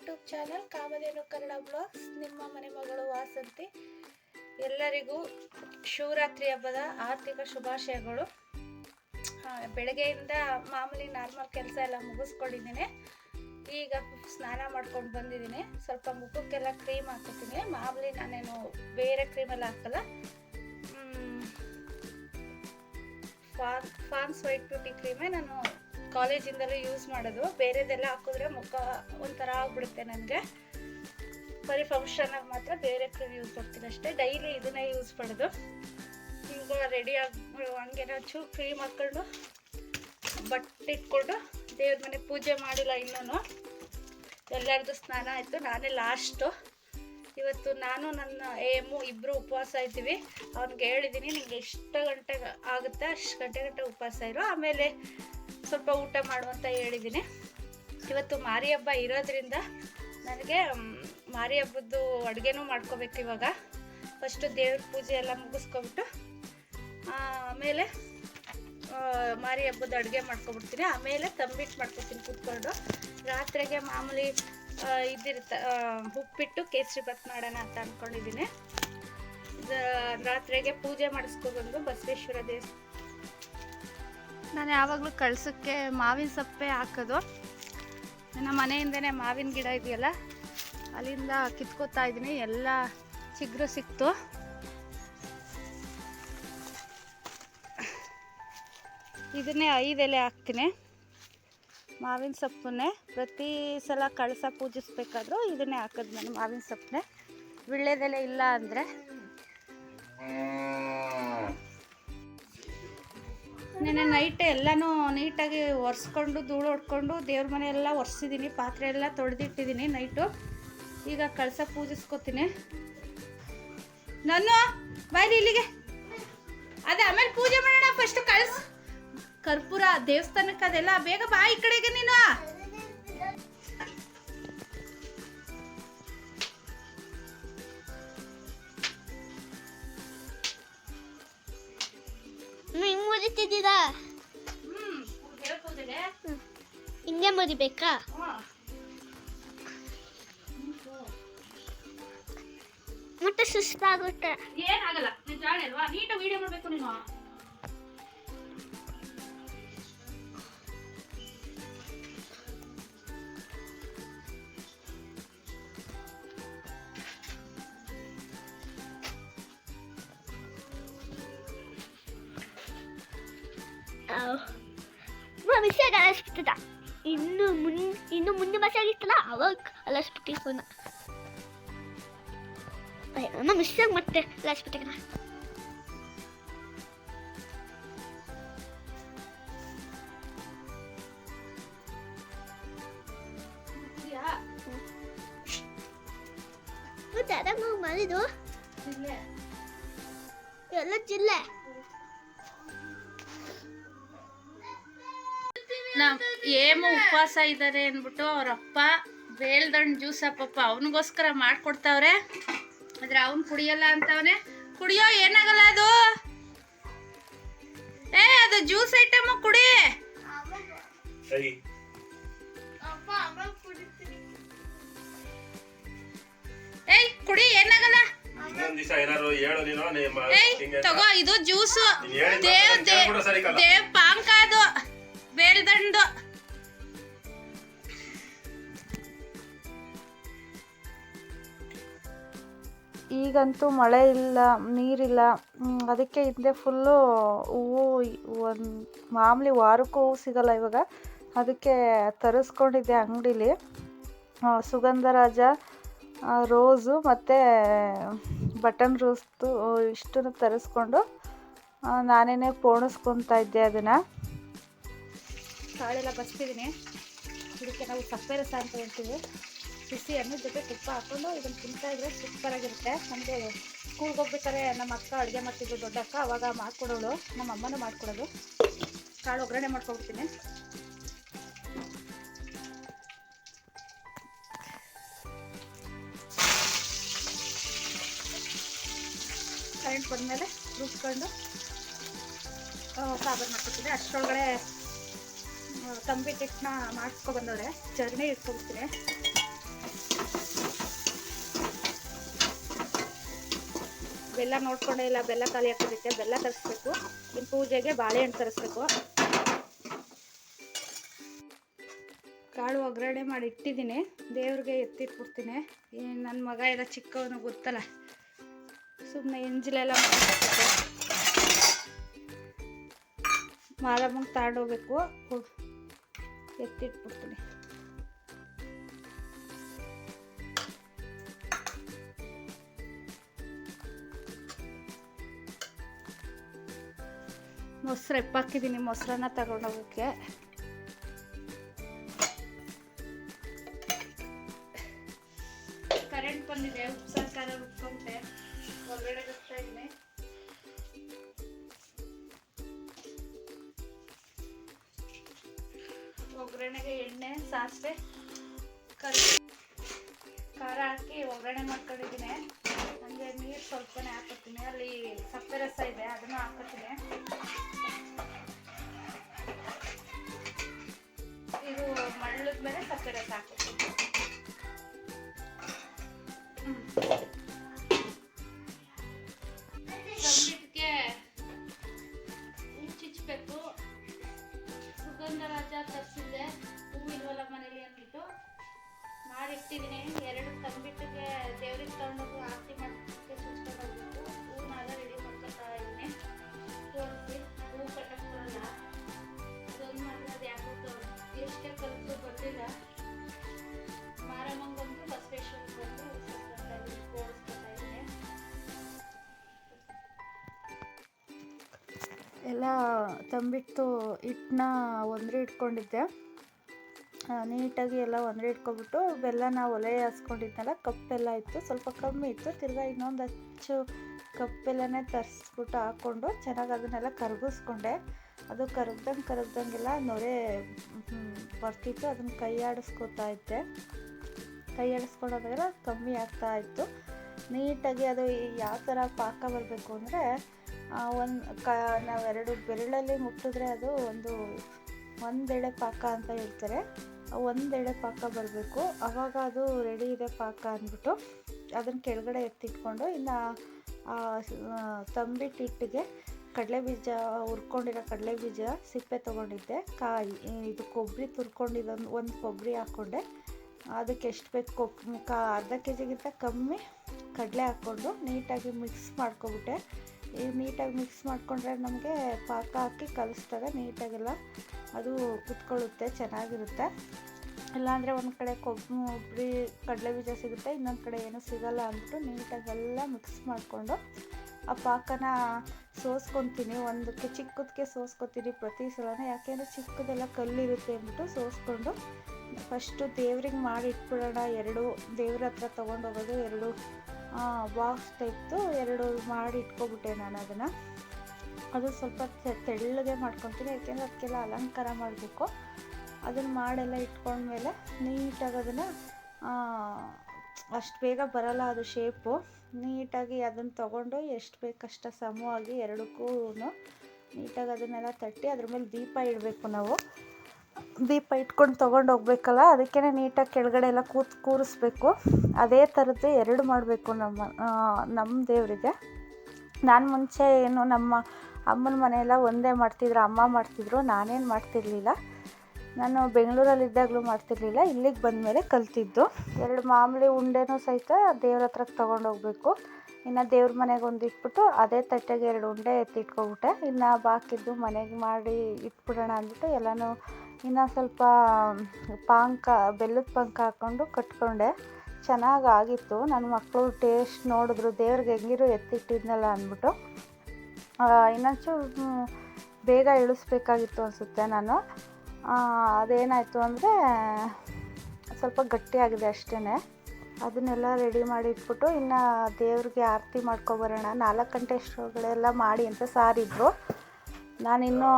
YouTube channel Kamadhenu Kannada blogs ನಿಮ್ಮ ಮನೆ ಮಗಳು ವಾಸಂತಿ ಎಲ್ಲರಿಗೂ ಶಿವರಾತ್ರಿ ಹಬ್ಬದ ಆರ್ಥಿಕ ಶುಭಾಶಯಗಳು. ಬೆಳಗ್ಗೆಯಿಂದ ಮಾಮೂಲಿ ನಾರ್ಮಲ್ ಕೆಲಸ ಎಲ್ಲ ಮುಗಿಸ್ಕೊಂಡಿದ್ದೀನಿ. ಈಗ ಸ್ನಾನ ಮಾಡ್ಕೊಂಡು ಬಂದಿದ್ದೀನಿ. ಸ್ವಲ್ಪ ಮುಖಕ್ಕೆಲ್ಲ ಕ್ರೀಮ್ ಹಾಕೋತೀನಿ ಮಾಮೂಲಿ ನಾನೇನು ಬೇರೆ ಕ್ರೀಮೆಲ್ಲ ಹಾಕಲ್ಲ. ಫಾನ್ ಫಾನ್ಸ್ ವೈಟ್ ಬ್ಯೂಟಿ ಕ್ರೀಮೇ ನಾನು ಕಾಲೇಜಿಂದಲೂ ಯೂಸ್ ಮಾಡೋದು. ಬೇರೆದೆಲ್ಲ ಹಾಕಿದ್ರೆ ಮುಖ ಒಂಥರ ಆಗ್ಬಿಡುತ್ತೆ ನನಗೆ. ಬರೀ ಫಂಕ್ಷನಾಗ ಮಾತ್ರ ಬೇರೆ ಕ್ರೀಮ್ ಯೂಸ್ ಮಾಡ್ತೀನಿ ಅಷ್ಟೇ. ಡೈಲಿ ಇದನ್ನೇ ಯೂಸ್ ಮಾಡೋದು. ಈಗ ರೆಡಿ ಆಗಿ ಹಾಗೆನೋ ಚೂ ಕ್ರೀಮ್ ಹಾಕ್ಕೊಂಡು ಬಟ್ಟೆ ಇಟ್ಕೊಂಡು ದೇವ್ರ ಮನೆ ಪೂಜೆ ಮಾಡಿಲ್ಲ ಇನ್ನೂ ಎಲ್ಲರದ್ದು ಸ್ನಾನ ಆಯಿತು. ನಾನೇ ಲಾಸ್ಟು ಇವತ್ತು ನಾನು, ನನ್ನ ಏಮು ಇಬ್ಬರು ಉಪವಾಸ ಇದ್ದೀವಿ. ಅವ್ನಿಗೆ ಹೇಳಿದ್ದೀನಿ ನಿಮಗೆ ಎಷ್ಟು ಗಂಟೆಗೆ ಆಗುತ್ತೆ, ಅಷ್ಟು ಗಂಟೆ ಗಂಟೆ ಉಪವಾಸ ಇರೋ. ಆಮೇಲೆ ಸ್ವಲ್ಪ ಊಟ ಮಾಡುವಂತ ಹೇಳಿದ್ದೀನಿ. ಇವತ್ತು ಮಾರಿ ಹಬ್ಬ ಇರೋದ್ರಿಂದ ನನಗೆ ಮಾರಿ ಹಬ್ಬದ್ದು ಅಡುಗೆನೂ ಮಾಡ್ಕೋಬೇಕು ಇವಾಗ. ಫಸ್ಟು ದೇವ್ರ ಪೂಜೆ ಎಲ್ಲ ಮುಗಿಸ್ಕೊಬಿಟ್ಟು ಆಮೇಲೆ ಮಾರಿ ಹಬ್ಬದ ಅಡುಗೆ ಮಾಡ್ಕೊಬಿಡ್ತೀನಿ ಆಮೇಲೆ ತಂಬಿಟ್ಟು ಮಾಡ್ಕೊತೀನಿ ಕೂತ್ಕೊಂಡು. ರಾತ್ರಿಗೆ ಮಾಮೂಲಿ ಇದಿರುತ್ತೆ ಉಪ್ಪಿಟ್ಟು ಕೇಸರಿ ಬತ್ ಮಾಡೋಣ ಅಂತ ಅಂದ್ಕೊಂಡಿದ್ದೀನಿ ರಾತ್ರಿಗೆ ಪೂಜೆ ಮಾಡಿಸ್ಕೊಬಂದು ಬಸವೇಶ್ವರ ದೇವಸ್ಥಾನ ನಾನು ಯಾವಾಗಲೂ ಕಳ್ಸೋಕ್ಕೆ ಮಾವಿನ ಸೊಪ್ಪೆ ಹಾಕೋದು. ನಮ್ಮ ಮನೆಯಿಂದನೇ ಮಾವಿನ ಗಿಡ ಇದೆಯಲ್ಲ, ಅಲ್ಲಿಂದ ಕಿತ್ಕೋತಾ ಇದ್ದೀನಿ. ಎಲ್ಲ ಚಿಗ್ರು ಸಿಕ್ತು. ಇದನ್ನೇ ಐದು ಎಲೆ ಹಾಕ್ತೀನಿ. ಮಾವಿನ ಸೊಪ್ಪನ್ನೇ ಪ್ರತಿ ಸಲ ಕಳಸ ಪೂಜಿಸ್ಬೇಕಾದ್ರೂ ಇದನ್ನೇ ಹಾಕೋದು ನಾನು, ಮಾವಿನ ಸೊಪ್ಪನ್ನೇ. ವಿಳ್ಳೆದೆಲೆ ಇಲ್ಲ ಅಂದರೆ. ನೆನ್ನೆ ನೈಟ್ ಎಲ್ಲನೂ ನೀಟಾಗಿ ಒರೆಸ್ಕೊಂಡು ಧೂಳು ಹೊಡ್ಕೊಂಡು ದೇವ್ರ ಮನೆ ಎಲ್ಲ ಒರೆಸಿದ್ದೀನಿ ಪಾತ್ರೆ ಎಲ್ಲ ತೊಳೆದಿಟ್ಟಿದ್ದೀನಿ ನೈಟು ಈಗ ಕಳಸ ಪೂಜಿಸ್ಕೊತೀನಿ. ನಾನು ಬಾಯಿ ಇಲ್ಲಿಗೆ. ಅದೇ ಆಮೇಲೆ ಪೂಜೆ ಮಾಡೋಣ ಫಸ್ಟ್ ಕಳ್ಸ. ಕರ್ಪೂರ ದೇವಸ್ಥಾನಕ್ಕೆ ಅದೆಲ್ಲ ಬೇಗ ಬಾ ಈ ಕಡೆಗೆ ನೀನು. ಮುರಿತಿದ್ದೀರಾ ಹಿಂಗೆ ಮುರಿಬೇಕಾ. ಮತ್ತೆ ಸುಸ್ತಾಗುತ್ತೆ. ಏನಾಗಲ್ಲ ನೀಟಾಗಿ ವಿಡಿಯೋ ಮಾಡ್ಬೇಕು ನೀನು. ವಿಷಯ ಅಲಸ್ಬಿಟ್ಟದ ಇನ್ನು ಮುನ್ ಇನ್ನು ಮುಂದೆ ಬಸ್ ಆಗಿತ್ತಲ್ಲ ಅವಾಗ ಅಲಸ್ಬಿಟ್ಟಿಗೆ ಫೋನ ಅಮ್ಮ ಮಿಸ್ಸಾಗಿ ಮತ್ತೆ ಅಲಸ್ಬಿಟ್ಟಿಗೆ ಕುಡಿಯಾ? ಮತ್ತೆ ಅದಾಗ ಮರಿದು ಇಲ್ಲೇ. ಎಲ್ಲ ಜಿಲ್ಲೆ ಏಮು ಉಪವಾಸ ಇದ್ದಾರೆ ಅಂದ್ಬಿಟ್ಟು ಅವ್ರಪ್ಪ ಬೇಲ್ದಣ್ಣ ಜ್ಯೂಸ್ ಪಾಪ ಅವನಿಗೋಸ್ಕರ ಮಾಡ್ಕೊಡ್ತಾವ್ರೆ. ಆದ್ರೆ ಅವನ್ ಕುಡಿಯಲ್ಲ ಅಂತವನೇ ಕುಡಿಯೋ ಏನಾಗಲ್ಲ ಅದು? ಏ ಅದು ಜ್ಯೂಸ್ ಐಟಮ್ ಕುಡಿ. ಸರಿ. ಏಯ್ ಕುಡಿ ಏನಾಗಲ್ಲ? ತಗೋ ಇದು ಜ್ಯೂಸು. ದೇವ್ ದೇವ್ ಈಗಂತೂ ಮಳೆ ಇಲ್ಲ, ನೀರಿಲ್ಲ. ಅದಕ್ಕೆ ಹಿಂದೆ ಫುಲ್ಲು ಹೂವು ಒಂದು ಮಾಮೂಲಿ ವಾರಕ್ಕೂ ಹೂವು ಸಿಗಲ್ಲ ಇವಾಗ. ಅದಕ್ಕೆ ತರಿಸ್ಕೊಂಡಿದ್ದೆ ಅಂಗಡೀಲಿ. ಸುಗಂಧರಾಜ ರೋಸು ಮತ್ತು ಬಟನ್ ರೋಸ್ದು ಇಷ್ಟನ್ನು ತರಿಸ್ಕೊಂಡು ನಾನೇನೆ ಪೋಣಿಸ್ಕೊತಾ ಇದ್ದೆ ಅದನ್ನು. ಕಾಳೆಲ್ಲ ಬಸ್ತಿದ್ದೀನಿ ಇದಕ್ಕೆ ನಾವು ಸಪ್ಪೆ ರಸ ಅಂತ ಹೇಳ್ತೀವಿ ಬಿಸಿ ಅನ್ನದ ಜೊತೆ ತುಪ್ಪ ಹಾಕೊಂಡು ಇದನ್ನು ತಿಂತಾ ಇದ್ರೆ ಸೂಪರಾಗಿರುತ್ತೆ ನಮಗೆ ಸ್ಕೂಲ್ಗೆ ಹೋಗ್ಬೇಕಾದ್ರೆ ನಮ್ಮ ಅಕ್ಕ, ಅಡುಗೆ ಮಾಡ್ತಿದ್ರು ದೊಡ್ಡ ಅಕ್ಕ, ಅವಾಗ ಮಾಡ್ಕೊಡೋಳು. ನಮ್ಮ ಅಮ್ಮನೂ ಮಾಡ್ಕೊಡೋದು. ಕಾಳು ಒಗ್ಗರಣೆ ಮಾಡ್ಕೊಬಿಡ್ತೀನಿ ಕರೆಂಟ್ ಬಂದಮೇಲೆ ರುಬ್ಕೊಂಡು ಸಾಂಬಾರು ಮಾಡ್ಕೊತೀನಿ ಅಷ್ಟರೊಳಗಡೆ ಕಂಬಿ ಹಿಟ್ಟನ್ನ ಮಾಡ್ಕೊಬಂದವ್ರೆ ಬಂದವ್ರೆ. ಚರ್ನಿ ಇಟ್ಕೊಬಿಡ್ತೀನಿ ಬೆಲ್ಲ ನೋಡ್ಕೊಂಡೇ ಇಲ್ಲ, ಬೆಲ್ಲ ಖಾಲಿ ಆಗ್ತಿರುತ್ತೆ ಬೆಲ್ಲ ತರಿಸ್ಬೇಕು. ಇನ್ನು ಪೂಜೆಗೆ ಬಾಳೆಹಣ್ಣು ತರಿಸ್ಬೇಕು. ಕಾಳು ಒಗ್ಗರಣೆ ಮಾಡಿ ಇಟ್ಟಿದ್ದೀನಿ. ದೇವ್ರಿಗೆ ಎತ್ತಿಟ್ಬಿಡ್ತೀನಿ. ನನ್ನ ಮಗ ಎಲ್ಲ ಚಿಕ್ಕವನು ಗೊತ್ತಲ್ಲ. ಸುಮ್ಮನೆ ಎಂಜಿಲೆಲ್ಲ ಮಾರಮ್ಮಂಗೆ ತಗೊಂಡೋಗ್ಬೇಕು ಎತ್ತಿಟ್ಬಿಡ್ತೀನಿ. ಮೊಸರು ಎಪ್ಪಾಕಿದ್ದೀನಿ ಮೊಸರನ್ನ ತಗೊಂಡೋಗೋಕ್ಕೆ ಕರೆಂಟ್ ಬಂದಿದೆ ಉಪ್ಸಾರು ಖಾರ ರುಬ್ಕೊಂಡೆ ಹೊರಗಡೆ ಬರ್ತಾ ಇದ್ದೀನಿ ಒಗ್ಗರಣೆಗೆ ಎಣ್ಣೆ, ಸಾಸಿವೆ ಕರಿ ಖಾರ ಹಾಕಿ ಒಗ್ಗರಣೆ ಮಾಡ್ಕೊಂಡಿದ್ದೀನಿ. ಹಂಗೆ ನೀರು ಸ್ವಲ್ಪನೇ ಹಾಕೋತೀನಿ ಅಲ್ಲಿ ಸಪ್ಪೆ ರಸ ಇದೆ, ಅದನ್ನು ಹಾಕೋತೀನಿ ಇದು ಮಳ್ಳದ ಮೇಲೆ ಸಪ್ಪೆ ರಸ ಹಾಕೋತೀನಿ ಎಲ್ಲ ತಂಬಿಟ್ಟು ಹಿಟ್ಟನ್ನ ಒಂದ್ರೆ ಇಟ್ಕೊಂಡಿದ್ದೆ. ನೀಟಾಗಿ ಎಲ್ಲ ಒಂದ್ರೆ ಇಟ್ಕೊಬಿಟ್ಟು ಬೆಲ್ಲನ ಒಲೆ ಹಾಸ್ಕೊಂಡಿದ್ನಲ್ಲ, ಕಪ್ಪೆಲ್ಲ ಇತ್ತು. ಸ್ವಲ್ಪ ಕಮ್ಮಿ ಇತ್ತು. ತಿರ್ಗಾ ಇನ್ನೊಂದು ಹಚ್ಚು ಕಪ್ಪೆಲ್ಲನೇ ತರಿಸ್ಬಿಟ್ಟು ಹಾಕ್ಕೊಂಡು ಚೆನ್ನಾಗಿ ಅದನ್ನೆಲ್ಲ ಕರಗಿಸ್ಕೊಂಡೆ. ಅದು ಕರಗ್ದಂಗೆ ಕರಗ್ದಂಗೆಲ್ಲ ನೊರೆ ಬರ್ತಿತ್ತು. ಅದನ್ನು ಕೈ ಆಡಿಸ್ಕೊತಾ ಇದ್ದೆ. ಕೈ ಆಡಿಸ್ಕೊಂಡಾಗ ಕಮ್ಮಿ ಆಗ್ತಾ ಇತ್ತು. ನೀಟಾಗಿ ಅದು ಯಾವ ಥರ ಪಾಕ ಬರಬೇಕು ಅಂದರೆ ಒಂದು ಕ ನಾವೆರಡು ಬೆರಳಲ್ಲಿ ಮುಟ್ಟಿದ್ರೆ ಅದು ಒಂದು ಒಂದೆಳೆ ಪಾಕ ಅಂತ ಹೇಳ್ತಾರೆ. ಒಂದೆಳೆ ಪಾಕ ಬರಬೇಕು. ಆವಾಗ ಅದು ರೆಡಿ ಇದೆ ಪಾಕ ಅಂದ್ಬಿಟ್ಟು ಅದನ್ನು ಕೆಳಗಡೆ ಎತ್ತಿಟ್ಕೊಂಡು ಇನ್ನು ತಂಬಿಟ್ಟು ಹಿಟ್ಟಿಗೆ ಕಡಲೆ ಬೀಜ ಹುರ್ಕೊಂಡಿರೋ ಕಡಲೆ ಬೀಜ ಸಿಪ್ಪೆ ತೊಗೊಂಡಿದ್ದೆ. ಕಾಯಿ ಇದು ಕೊಬ್ಬರಿ ತುರ್ಕೊಂಡಿದ್ದೊಂದು ಒಂದು ಕೊಬ್ಬರಿ ಹಾಕ್ಕೊಂಡೆ ಅದಕ್ಕೆ ಎಷ್ಟು ಬೇಕು ಕೊಬ್, ಕಾ, ಅರ್ಧ ಕೆ ಜಿಗಿಂತ ಕಮ್ಮಿ ಕಡಲೆ ಹಾಕ್ಕೊಂಡು ನೀಟಾಗಿ ಮಿಕ್ಸ್ ಮಾಡ್ಕೊಬಿಟ್ಟೆ. ನೀಟಾಗಿ ಮಿಕ್ಸ್ ಮಾಡಿಕೊಂಡ್ರೆ ನಮಗೆ ಪಾಕ ಹಾಕಿ ಕಲಿಸ್ದಾಗ ನೀಟಾಗೆಲ್ಲ. ಅದು ಕುತ್ಕೊಳ್ಳುತ್ತೆ, ಚೆನ್ನಾಗಿರುತ್ತೆ. ಇಲ್ಲಾಂದರೆ ಒಂದು ಕಡೆ ಕೊಬ್ಬರಿ, ಕಡಲೆ ಬೀಜ ಸಿಗುತ್ತೆ, ಇನ್ನೊಂದು ಕಡೆ ಏನೂ ಸಿಗಲ್ಲ ಅಂದ್ಬಿಟ್ಟು ನೀಟಾಗೆಲ್ಲ ಮಿಕ್ಸ್ ಮಾಡಿಕೊಂಡು ಆ ಪಾಕನ ಸೋಸ್ಕೊತೀನಿ. ಒಂದಕ್ಕೆ ಚಿಕ್ಕದಕ್ಕೆ ಸೋಸ್ಕೊತೀನಿ ಪ್ರತಿ ಸಲನೂ. ಯಾಕೆಂದರೆ ಚಿಕ್ಕದೆಲ್ಲ ಕಲ್ಲಿರುತ್ತೆ ಅಂದ್ಬಿಟ್ಟು ಸೋಸ್ಕೊಂಡು ಫಸ್ಟು ದೇವ್ರಿಗೆ ಮಾಡಿ ಇಟ್ಬಿಡೋಣ. ಎರಡು ದೇವ್ರ ಹತ್ರ ತೊಗೊಂಡೋಗೋದು ಎರಡು ಬಾಕ್ಸ್ ಟೈಪ್ದು ಎರಡು ಮಾಡಿ ಇಟ್ಕೊಬಿಟ್ಟೆ ನಾನು ಅದನ್ನು. ಅದು ಸ್ವಲ್ಪ ತೆಳ್ಳಗೆ ಮಾಡ್ಕೊತೀನಿ, ಯಾಕೆಂದರೆ ಅದಕ್ಕೆಲ್ಲ ಅಲಂಕಾರ ಮಾಡಬೇಕು. ಅದನ್ನು ಮಾಡೆಲ್ಲ ಇಟ್ಕೊಂಡ್ಮೇಲೆ ನೀಟಾಗಿ ಅದನ್ನು ಅಷ್ಟು ಬೇಗ ಬರಲ್ಲ ಅದು ಶೇಪು ನೀಟಾಗಿ ಅದನ್ನು ತೊಗೊಂಡು ಎಷ್ಟು ಬೇಕಷ್ಟ ಸಮವಾಗಿ ಎರಡಕ್ಕೂ ನೀಟಾಗಿ ಅದನ್ನೆಲ್ಲ ತಟ್ಟಿ ಅದ್ರ ಮೇಲೆ ದೀಪ ಇಡಬೇಕು ನಾವು. ದೀಪ ಇಟ್ಕೊಂಡು ತೊಗೊಂಡು ಹೋಗ್ಬೇಕಲ್ಲ ಅದಕ್ಕೇ ನೀಟಾಗಿ ಕೆಳಗಡೆ ಎಲ್ಲ ಕೂತ್ ಕೂರಿಸ್ಬೇಕು. ಅದೇ ಥರದ್ದು ಎರಡು ಮಾಡಬೇಕು ನಮ್ಮ ನಮ್ಮ ದೇವರಿಗೆ. ನಾನು ಮುಂಚೆ ಏನು ನಮ್ಮ ಅಮ್ಮನ ಮನೆಯೆಲ್ಲ ಒಂದೇ ಮಾಡ್ತಿದ್ರು, ಅಮ್ಮ ಮಾಡ್ತಿದ್ರು, ನಾನೇನು ಮಾಡ್ತಿರ್ಲಿಲ್ಲ. ನಾನು ಬೆಂಗಳೂರಲ್ಲಿದ್ದಾಗಲೂ ಮಾಡ್ತಿರ್ಲಿಲ್ಲ, ಇಲ್ಲಿಗೆ ಬಂದಮೇಲೆ ಕಲ್ತಿದ್ದು. ಎರಡು ಮಾಮೂಲಿ ಉಂಡೆನೂ ಸಹಿತ ದೇವ್ರ ಹತ್ರಕ್ಕೆ ತೊಗೊಂಡೋಗ್ಬೇಕು ಇನ್ನು ದೇವ್ರ ಮನೆಗೆ ಒಂದು ಇಟ್ಬಿಟ್ಟು ಅದೇ ತಟ್ಟೆಗೆ ಎರಡು ಉಂಡೆ ಎತ್ತಿಟ್ಕೊಬಿಟ್ಟೆ ಇನ್ನು ಬಾಕಿದ್ದು ಮನೆಗೆ ಮಾಡಿ ಇಟ್ಬಿಡೋಣ ಅಂದ್ಬಿಟ್ಟು ಎಲ್ಲನೂ ಇನ್ನು ಸ್ವಲ್ಪ ಪಾಂಕ ಬೆಲ್ಲದ ಪಾಂಕ ಹಾಕ್ಕೊಂಡು ಕಟ್ಕೊಂಡೆ. ಚೆನ್ನಾಗಿ ಆಗಿತ್ತು ನನ್ನ ಮಕ್ಕಳು ಟೇಸ್ಟ್ ನೋಡಿದ್ರು. ದೇವ್ರಿಗೆ ಹೆಂಗಿರು ಎತ್ತಿಟ್ಟಿದ್ನಲ್ಲ ಅಂದ್ಬಿಟ್ಟು. ಇನ್ನೊಂಚೂರು ಬೇಗ ಇಳಿಸ್ಬೇಕಾಗಿತ್ತು ಅನಿಸುತ್ತೆ ನಾನು. ಅದೇನಾಯಿತು ಅಂದರೆ ಸ್ವಲ್ಪ ಗಟ್ಟಿಯಾಗಿದೆ ಅಷ್ಟೇ ಅದನ್ನೆಲ್ಲ ರೆಡಿ ಮಾಡಿ ಇಟ್ಬಿಟ್ಟು ಇನ್ನು ದೇವ್ರಿಗೆ ಆರತಿ ಮಾಡ್ಕೊಬರೋಣ ನಾಲ್ಕು ಗಂಟೆ ಶ್ರೋಗಳೆಲ್ಲ ಮಾಡಿ ಅಂತ ಸಾರಿದ್ರು. ನಾನಿನ್ನೂ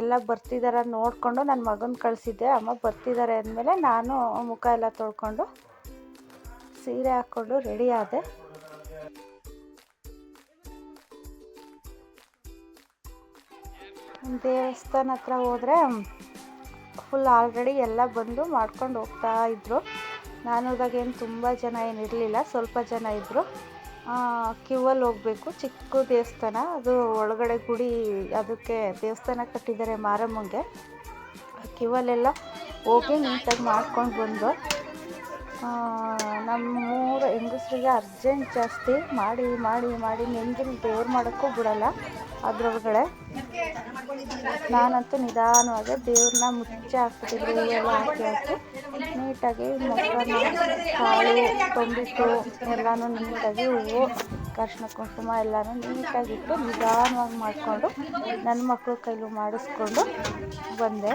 ಎಲ್ಲ ಬರ್ತಿದಾರ ನೋಡಿಕೊಂಡು ನನ್ನ ಮಗನ ಕಳಿಸಿದ್ದೆ, ಅಮ್ಮ ಬರ್ತಿದ್ದಾರೆ ಅಂದಮೇಲೆ ನಾನು ಮುಖ ಎಲ್ಲ ತೊಳ್ಕೊಂಡು ಸೀರೆ ಹಾಕ್ಕೊಂಡು ರೆಡಿ ಆದೆ. ದೇವಸ್ಥಾನ ಹತ್ರ ಹೋದರೆ ಫುಲ್ ಆಲ್ರೆಡಿ ಎಲ್ಲ ಬಂದು ಮಾಡ್ಕೊಂಡು ಹೋಗ್ತಾ ಇದ್ರು. ನಾನು ಹೋದಾಗ ಏನು ತುಂಬ ಜನ ಏನಿರಲಿಲ್ಲ ಸ್ವಲ್ಪ ಜನ ಇದ್ದರು ಕ್ಯೂವಲ್ಲಿ ಹೋಗಬೇಕು, ಚಿಕ್ಕ ದೇವಸ್ಥಾನ, ಅದು ಒಳಗಡೆ ಗುಡಿ, ಅದಕ್ಕೆ ದೇವಸ್ಥಾನ ಕಟ್ಟಿದ್ದಾರೆ ಮಾರಮ್ಮಂಗೆ. ಕ್ಯೂವಲ್ಲೆಲ್ಲ ಹೋಗಿ ನೀಟಾಗಿ ಮಾಡ್ಕೊಂಡು ಬಂದು ನಮ್ಮ ಮೂರು ಹೆಂಗಸ್ರಿಗೆ ಅರ್ಜೆಂಟ್ ಜಾಸ್ತಿ ಮಾಡಿ ಮಾಡಿ ಮಾಡಿ ನೆಂದಿಲ್ ದೇವ್ರು ಮಾಡೋಕ್ಕೂ ಬಿಡಲ್ಲ ಅದ್ರೊಳಗಡೆ. ನಾನಂತೂ ನಿಧಾನವಾಗಿ ದೇವ್ರನ್ನ ಮುಚ್ಚಿ ಹಾಕ್ಬಿಟ್ಟಿದ್ರು ಎಲ್ಲ ಹಾಕಿ ಹಾಕಿ. ನೀಟಾಗಿ ಮೊಸರನ್ನ ಕಾಳು ತೊಂಬಿಟ್ಟು ಎಲ್ಲನೂ ನೀಟಾಗಿ ಹೂವು ಅರ್ಶಿನ ಕುಂಕುಮ ಎಲ್ಲನೂ ನೀಟಾಗಿಟ್ಟು ನಿಧಾನವಾಗಿ ಮಾಡಿಕೊಂಡು ನನ್ನ ಮಕ್ಕಳು ಕೈಲೂ ಮಾಡಿಸ್ಕೊಂಡು ಬಂದೆ.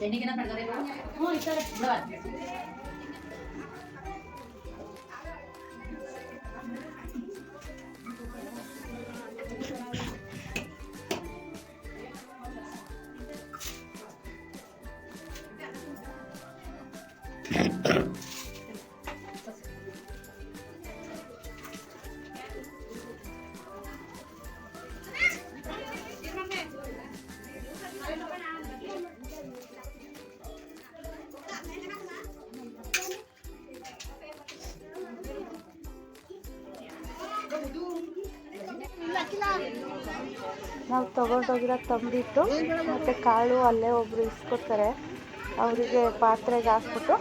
ಬೆಣ್ಣಿಗೆನ ಕಡ್ಗರೆ ಹ್ಞೂ ಈ ಕಡೆ ಬಿಡವ ನಾವು ತೊಗೊಂಡೋಗಿರೋ ತಂಬಿಟ್ಟು ಮತ್ತು ಕಾಳು ಅಲ್ಲೇ ಒಬ್ಬರು ಇಸ್ಕೊತಾರೆ ಅವರಿಗೆ ಪಾತ್ರೆಗೆ ಹಾಕ್ಬಿಟ್ಟು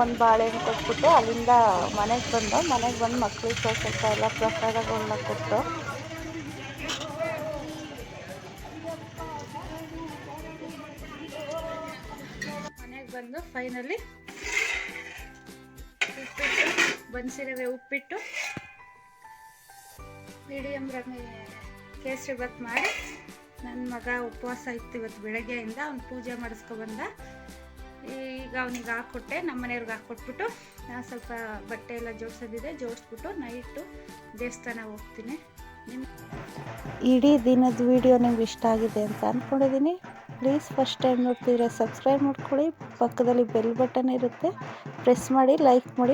ಒಂದು ಬಾಳೆಹಣ್ಣು ಕೊಟ್ಬಿಟ್ಟು ಅಲ್ಲಿಂದ ಮನೆಗೆ ಬಂದು ಮನೆಗೆ ಬಂದು ಮಕ್ಕಳಿಗೆ ಸ್ವಲ್ಪ ಎಲ್ಲ ಪ್ರಸಾದಗಳನ್ನ ಕೊಟ್ಟು ಮನೆಗೆ ಬಂದು ಫೈನಲಿ ಉಪ್ಪಿಟ್ಟು ಬನ್ಸಿರವೆ ಉಪ್ಪಿಟ್ಟು ಮೀಡಿಯಮ್ ರಮೆ ಕೇಸರಿ ಭಾತ್ ಮಾಡಿ ನನ್ನ ಮಗ ಉಪವಾಸ ಇತ್ತು ಇವತ್ತು ಬೆಳಗ್ಗೆಯಿಂದ, ಅವ್ನು ಪೂಜೆ ಮಾಡಿಸ್ಕೊಬಂದ ಈಗ ಅವನಿಗೆ ಹಾಕ್ಕೊಟ್ಟೆ ನಮ್ಮ ಮನೆಯವ್ರಿಗೆ ಹಾಕ್ಕೊಟ್ಬಿಟ್ಟು ನಾನು ಸ್ವಲ್ಪ ಬಟ್ಟೆ ಎಲ್ಲ ಜೋಡಿಸೋದಿದೆ, ಜೋಡಿಸ್ಬಿಟ್ಟು ನೈಟು ದೇವಸ್ಥಾನ ಹೋಗ್ತೀನಿ. ನಿಮ್ಮ ಇಡೀ ದಿನದ ವಿಡಿಯೋ ನಿಮ್ಗೆ ಇಷ್ಟ ಆಗಿದೆ ಅಂತ ಅಂದ್ಕೊಂಡಿದ್ದೀನಿ ಪ್ಲೀಸ್ ಫಸ್ಟ್ ಟೈಮ್ ನೋಡ್ತಿದ್ರೆ ಸಬ್ಸ್ಕ್ರೈಬ್ ಮಾಡ್ಕೊಳ್ಳಿ. ಪಕ್ಕದಲ್ಲಿ ಬೆಲ್ ಬಟನ್ ಇರುತ್ತೆ. ಪ್ರೆಸ್ ಮಾಡಿ, ಲೈಕ್ ಮಾಡಿ.